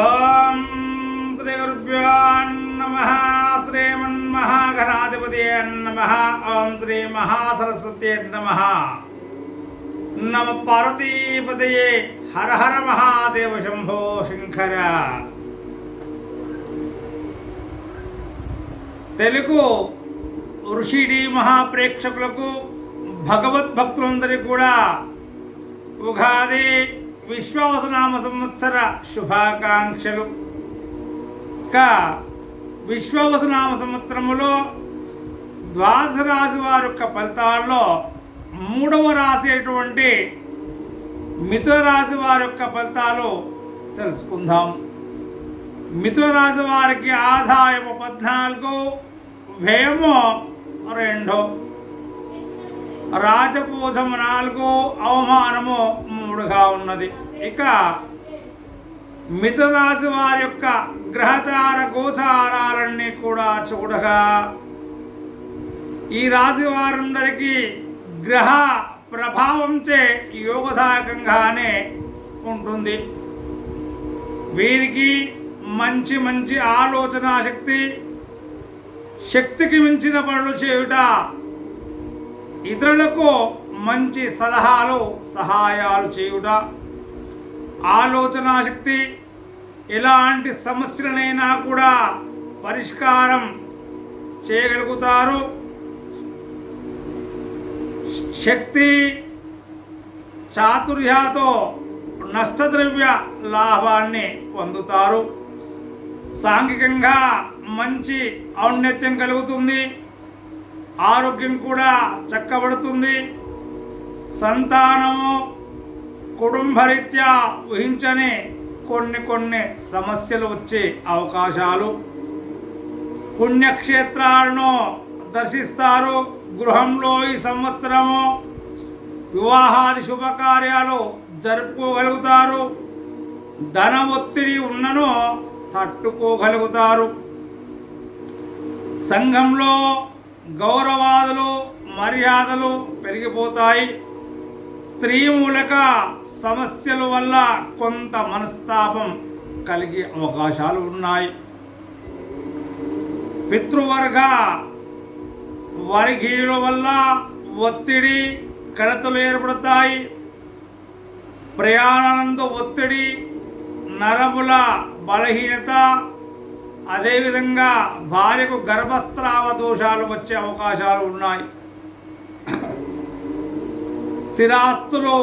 ఓం శ్రీ గురుభ్యో నమ శ్రీమన్మహాగణాధిపతి నమ ఓం శ్రీ మహాసరస్వతి నమ. నమ పార్వతీపతయే హర హర మహాదేవ శంభో శంకర. తెలుగు ఋషిడి మహాప్రేక్షకులకు భగవద్భక్తులందరికీ కూడా ఉగాది విశ్వవసనామ సంవత్సర శుభాకాంక్షలు. ఇక విశ్వవసనామ సంవత్సరములో ద్వాదశ రాశి వారి యొక్క ఫలితాల్లో మూడవ రాశి అయినటువంటి మిథున రాశి వారి యొక్క ఫలితాలు తెలుసుకుందాం. మిథున రాశి వారికి ఆదాయము పద్నాలుగు వ్యయము రెండు రాజపూజము నాలుగు అవమానము మూడుగా ఉన్నది. ఇక మిథున వారి యొక్క గ్రహచార గోచారాలన్నీ కూడా చూడగా ఈ రాశి వారందరికీ గ్రహ ప్రభావంచే యోగదాయకంగానే ఉంటుంది. వీరికి మంచి మంచి ఆలోచన శక్తి శక్తికి మించిన పనులు చేయుట ఇతరులకు మంచి సలహాలు సహాయాలు చేయుట. ఆలోచన శక్తి ఎలాంటి సమస్యలనైనా కూడా పరిష్కారం చేయగలుగుతారు. శక్తి చాతుర్యాతో నష్టద్రవ్య లాభాన్ని పొందుతారు. సాంఘికంగా మంచి ఔన్నత్యం కలుగుతుంది. ఆరోగ్యం కూడా చక్కబడుతుంది. సంతానము కుటుంబరీత్యా ఊహించని కొన్ని కొన్ని సమస్యలు వచ్చే అవకాశాలు. పుణ్యక్షేత్రాలను దర్శిస్తారు. గృహంలో ఈ సంవత్సరము వివాహాది శుభకార్యాలు జరుపుకోగలుగుతారు. ధన ఒత్తిడి ఉన్నను తట్టుకోగలుగుతారు. సంఘంలో గౌరవాదులు మర్యాదలు పెరిగిపోతాయి. స్త్రీ మూలక సమస్యల వల్ల కొంత మనస్తాపం కలిగే అవకాశాలు ఉన్నాయి. పితృవర్గ వర్గీయుల వల్ల ఒత్తిడి కడతలు ఏర్పడతాయి. ప్రయాణానందు ఒత్తిడి నరముల బలహీనత అదేవిధంగా భార్యకు గర్భస్రావ దోషాలు వచ్చే అవకాశాలు ఉన్నాయి. స్థిరాస్తులు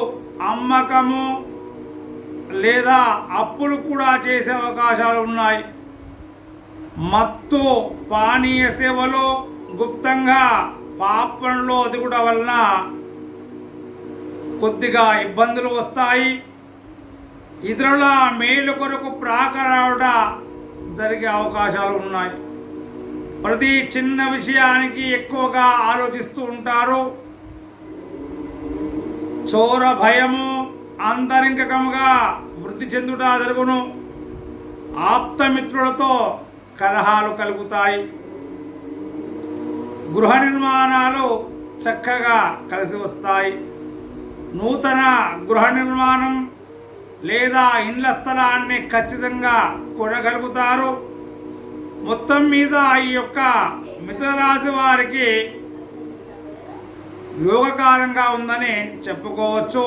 అమ్మకము లేదా అప్పులు కూడా చేసే అవకాశాలు ఉన్నాయి. మత్తు పానీయ సేవలు గుప్తంగా పాపంలో దిగుట వలన కొద్దిగా ఇబ్బందులు వస్తాయి. ఇతరుల మేలు కొరకు ప్రాకరావుట జరిగే అవకాశాలు ఉన్నాయి. ప్రతి చిన్న విషయానికి ఎక్కువగా ఆలోచిస్తూ ఉంటారు. చోర భయము అంతరింకకముగా వృద్ధి చెందుట జరుగును. ఆప్తమిత్రులతో కలహాలు కలుగుతాయి. గృహ నిర్మాణాలు చక్కగా కలిసి వస్తాయి. నూతన గృహ నిర్మాణం లేదా ఇండ్ల స్థలాన్ని ఖచ్చితంగా కొనగలుగుతారు. మొత్తం మీద ఈ యొక్క మిథున రాశి వారికి యోగకాలంగా ఉందని చెప్పుకోవచ్చు.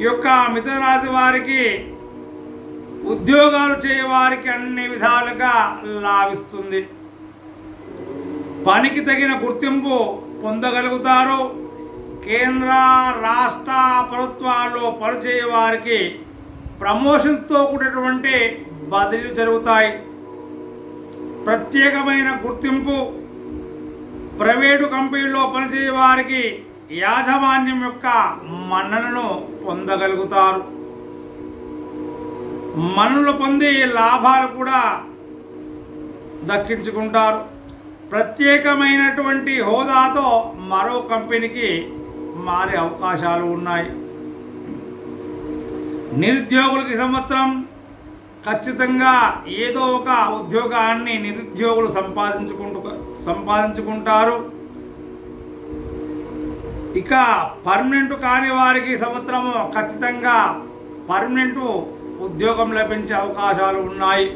ఈ యొక్క మిథున రాశి వారికి ఉద్యోగాలు చేయవారికి అన్ని విధాలుగా లాభిస్తుంది. పనికి తగిన గుర్తింపు పొందగలుగుతారు. కేంద్ర రాష్ట్ర ప్రభుత్వాల్లో పనిచేయ వారికి ప్రమోషన్స్తో కూడినటువంటి బదిలీలు జరుగుతాయి. ప్రత్యేకమైన గుర్తింపు ప్రైవేటు కంపెనీలో పనిచేసే వారికి యాజమాన్యం యొక్క మన్ననను పొందగలుగుతారు. మన్నలు పొంది లాభాలు కూడా దక్కించుకుంటారు. ప్రత్యేకమైనటువంటి హోదాతో మరో కంపెనీకి మారే అవకాశాలు ఉన్నాయి. నిరుద్యోగులకి సంవత్సరం ఖచ్చితంగా ఏదో ఒక ఉద్యోగాన్ని నిరుద్యోగులు సంపాదించుకుంటూ సంపాదించుకుంటారు. ఇక పర్మనెంట్ కాని వారికి సంవత్సరము ఖచ్చితంగా పర్మనెంట్ ఉద్యోగం లభించే అవకాశాలు ఉన్నాయి.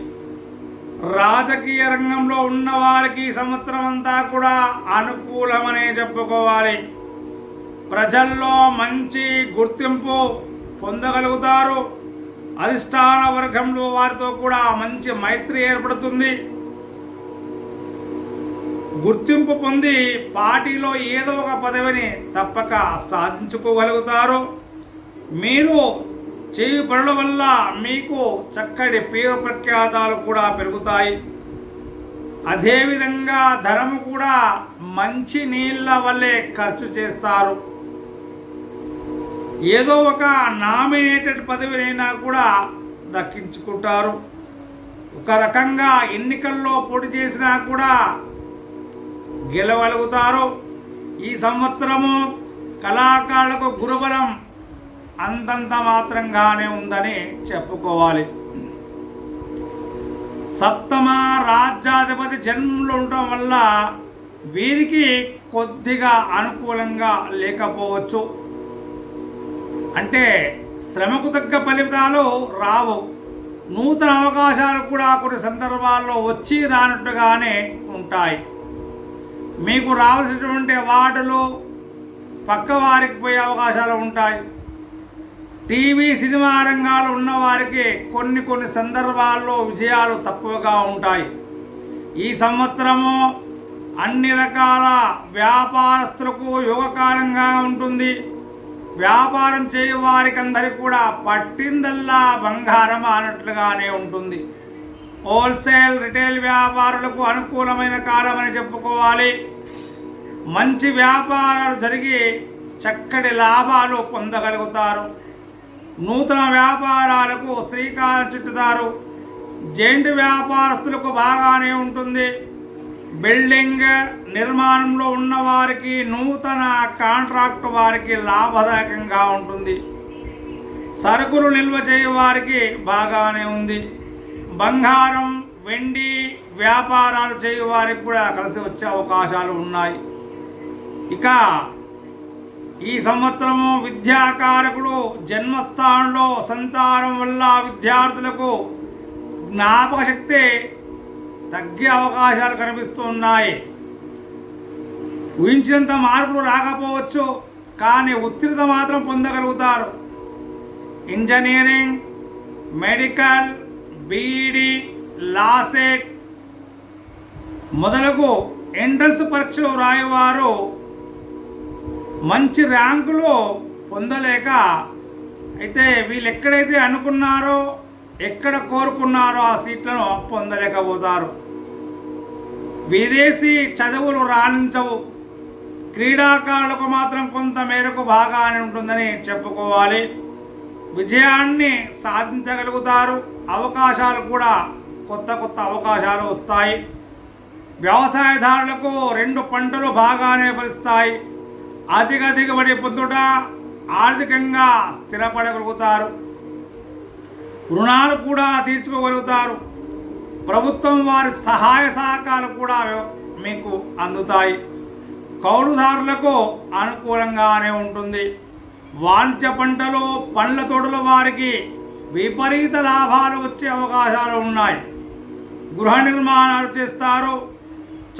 రాజకీయ రంగంలో ఉన్న వారికి సంవత్సరం అంతా కూడా అనుకూలమనే చెప్పుకోవాలి. ప్రజల్లో మంచి గుర్తింపు పొందగలుగుతారు. అధిష్టాన వర్గంలో వారితో కూడా మంచి మైత్రి ఏర్పడుతుంది. గుర్తింపు పొంది పార్టీలో ఏదో ఒక పదవిని తప్పక సాధించుకోగలుగుతారు. మీరు చేయి పనుల వల్ల మీకు చక్కటి పేరు ప్రఖ్యాతాలు కూడా పెరుగుతాయి. అదేవిధంగా ధనము కూడా మంచి నీళ్ళ వల్లే ఖర్చు చేస్తారు. ఏదో ఒక నామినేటెడ్ పదవినైనా కూడా దక్కించుకుంటారు. ఒక రకంగా ఎన్నికల్లో పోటీ చేసినా కూడా గెలవలుగుతారు ఈ సంవత్సరము కళాకారులకు గురుబలం అంతంత మాత్రంగానే ఉందని చెప్పుకోవాలి. సప్తమ రాజ్యాధిపతి జన్మలు ఉండటం వల్ల వీరికి కొద్దిగా అనుకూలంగా లేకపోవచ్చు. అంటే శ్రమకు తగ్గ ఫలితాలు రావు. నూతన అవకాశాలు కూడా కొన్ని సందర్భాల్లో వచ్చి రానట్టుగానే ఉంటాయి. మీకు రావాల్సినటువంటి అవార్డులు పక్క వారికి పోయే అవకాశాలు ఉంటాయి. టీవీ సినిమా రంగాలు ఉన్నవారికి కొన్ని కొన్ని సందర్భాల్లో విజయాలు తక్కువగా ఉంటాయి. ఈ సంవత్సరము అన్ని రకాల వ్యాపారస్తులకు యోగకాలంగా ఉంటుంది. వ్యాపారం చేయవారికందరికీ కూడా పట్టిందల్లా బంగారం అన్నట్లుగానే ఉంటుంది. హోల్సేల్ రిటైల్ వ్యాపారులకు అనుకూలమైన కాలం అని చెప్పుకోవాలి. మంచి వ్యాపారాలు జరిగి చక్కటి లాభాలు పొందగలుగుతారు. నూతన వ్యాపారాలకు శ్రీకారం చుట్టుతారు. జెంట్ వ్యాపారస్తులకు బాగానే ఉంటుంది. బిల్డింగ్ నిర్మాణంలో ఉన్నవారికి నూతన కాంట్రాక్ట్ వారికి లాభదాయకంగా ఉంటుంది. సరుకులు నిల్వ చేయవారికి బాగానే ఉంది. బంగారం వెండి వ్యాపారాలు చేయు వారికి కూడా కలిసి వచ్చే అవకాశాలు ఉన్నాయి. ఇక ఈ సంవత్సరము విద్యాకారకుడు జన్మస్థానంలో సంచారం వల్ల విద్యార్థులకు జ్ఞాపక శక్తి తగ్గే అవకాశాలు కనిపిస్తున్నాయి. ఊహించినంత మార్పులు రాకపోవచ్చు కానీ ఉత్తీర్ణత మాత్రం పొందగలుగుతారు. Engineering medical BEd LAWCET. మొదలగు ఎంట్రన్స్ పరీక్షలు రాయవారు మంచి ర్యాంకులు పొందలేక అయితే వీళ్ళు ఎక్కడైతే అనుకున్నారో ఎక్కడ కోరుకున్నారో ఆ సీట్లను పొందలేకపోతారు. విదేశీ చదువులు రాణించవు. క్రీడాకారులకు మాత్రం కొంత మేరకు బాగానే ఉంటుందని చెప్పుకోవాలి. విజయాన్ని సాధించగలుగుతారు. అవకాశాలు కూడా కొత్త కొత్త అవకాశాలు వస్తాయి. వ్యవసాయదారులకు రెండు పంటలు బాగానే ఫలిస్తాయి. అధిక దిగుబడి పొందుట ఆర్థికంగా స్థిరపడగలుగుతారు. రుణాలు కూడా తీర్చుకోగలుగుతారు. ప్రభుత్వం వారి సహాయ సహకారాలు కూడా మీకు అందుతాయి. కౌలుదారులకు అనుకూలంగానే ఉంటుంది. వాణిజ్య పంటలు పండ్ల తోటల వారికి విపరీత లాభాలు వచ్చే అవకాశాలు ఉన్నాయి. గృహ నిర్మాణాలు చేస్తారు.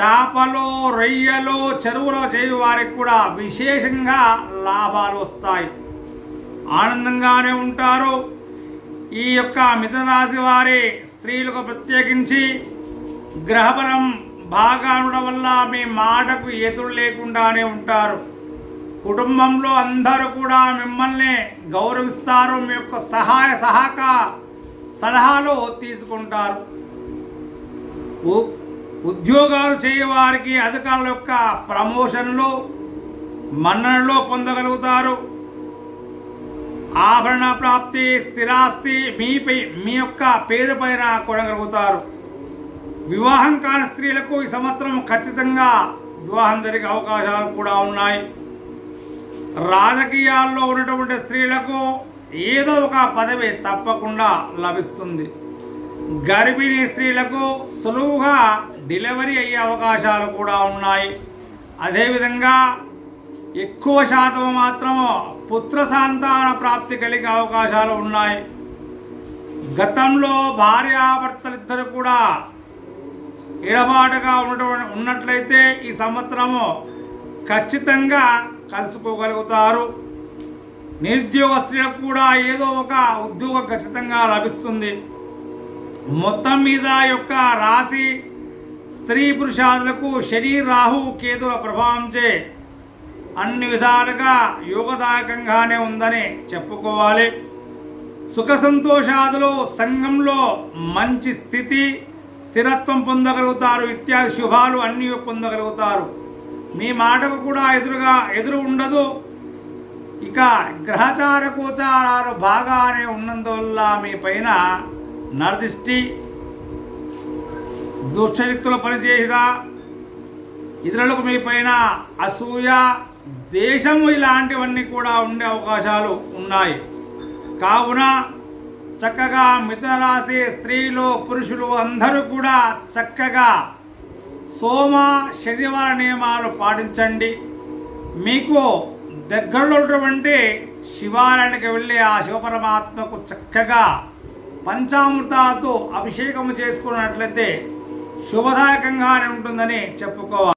చేపలు రొయ్యలు చెరువులో చేయు వారికి కూడా విశేషంగా లాభాలు వస్తాయి. ఆనందంగానే ఉంటారు. ఈ యొక్క మిథునరాశి వారి స్త్రీలకు ప్రత్యేకించి గ్రహబలం బాగా ఉండడం వల్ల మీ మాటకు ఎదురు లేకుండానే ఉంటారు. కుటుంబంలో అందరూ కూడా మిమ్మల్ని గౌరవిస్తారు మీ యొక్క సహాయ సహక సలహాలు తీసుకుంటారు. ఉ- ఉద్యోగాలు చేయవారికి అధికారుల యొక్క ప్రమోషన్లు మన్ననలో పొందగలుగుతారు. ఆభరణ ప్రాప్తి స్థిరాస్తి మీపై మీ యొక్క పేరు పైన కొనగలుగుతారు. వివాహం కాని స్త్రీలకు ఈ సంవత్సరం ఖచ్చితంగా వివాహం జరిగే అవకాశాలు కూడా ఉన్నాయి. రాజకీయాల్లో ఉన్నటువంటి స్త్రీలకు ఏదో ఒక పదవి తప్పకుండా లభిస్తుంది. గర్భిణీ స్త్రీలకు సులువుగా డెలివరీ అయ్యే అవకాశాలు కూడా ఉన్నాయి. అదేవిధంగా ఎక్కువ శాతం మాత్రము పుత్ర సంతాన ప్రాప్తి కలిగే అవకాశాలు ఉన్నాయి. గతంలో భార్యాభర్తలిద్దరు కూడా ఎడబాటుగా ఉన్నటువంటి ఉన్నట్లయితే ఈ సంవత్సరము ఖచ్చితంగా కలుసుకోగలుగుతారు నిరుద్యోగ స్త్రీలకు కూడా ఏదో ఒక ఉద్యోగం ఖచ్చితంగా లభిస్తుంది. మొత్తం మీద యొక్క రాశి స్త్రీ పురుషాదులకు శని రాహు కేతుల ప్రభావంచే అన్ని విధాలుగా యోగదాయకంగానే ఉందని చెప్పుకోవాలి. సుఖ సంతోషాదులు సంఘంలో మంచి స్థితి స్థిరత్వం పొందగలుగుతారు. ఇత్యాది శుభాలు అన్నీ పొందగలుగుతారు. మీ మాటకు కూడా ఎదురుగా ఎదురు ఉండదు. ఇక గ్రహచార గోచారాలు బాగానే ఉన్నందువల్ల మీ పైన నరదిష్టి దుష్టశక్తులు పనిచేయగా ఇతరులకు మీ పైన అసూయ దేశము ఇలాంటివన్నీ కూడా ఉండే అవకాశాలు ఉన్నాయి. కావున చక్కగా మిథున రాశి స్త్రీలు పురుషులు అందరూ కూడా చక్కగా సోమ శనివార నియమాలు పాటించండి. మీకు దగ్గరలో ఉన్నటువంటి శివాలయానికి వెళ్ళి ఆ శివపరమాత్మకు చక్కగా పంచామృతాలతో అభిషేకం చేసుకున్నట్లయితే శుభదాయకంగానే ఉంటుందని చెప్పుకోవాలి.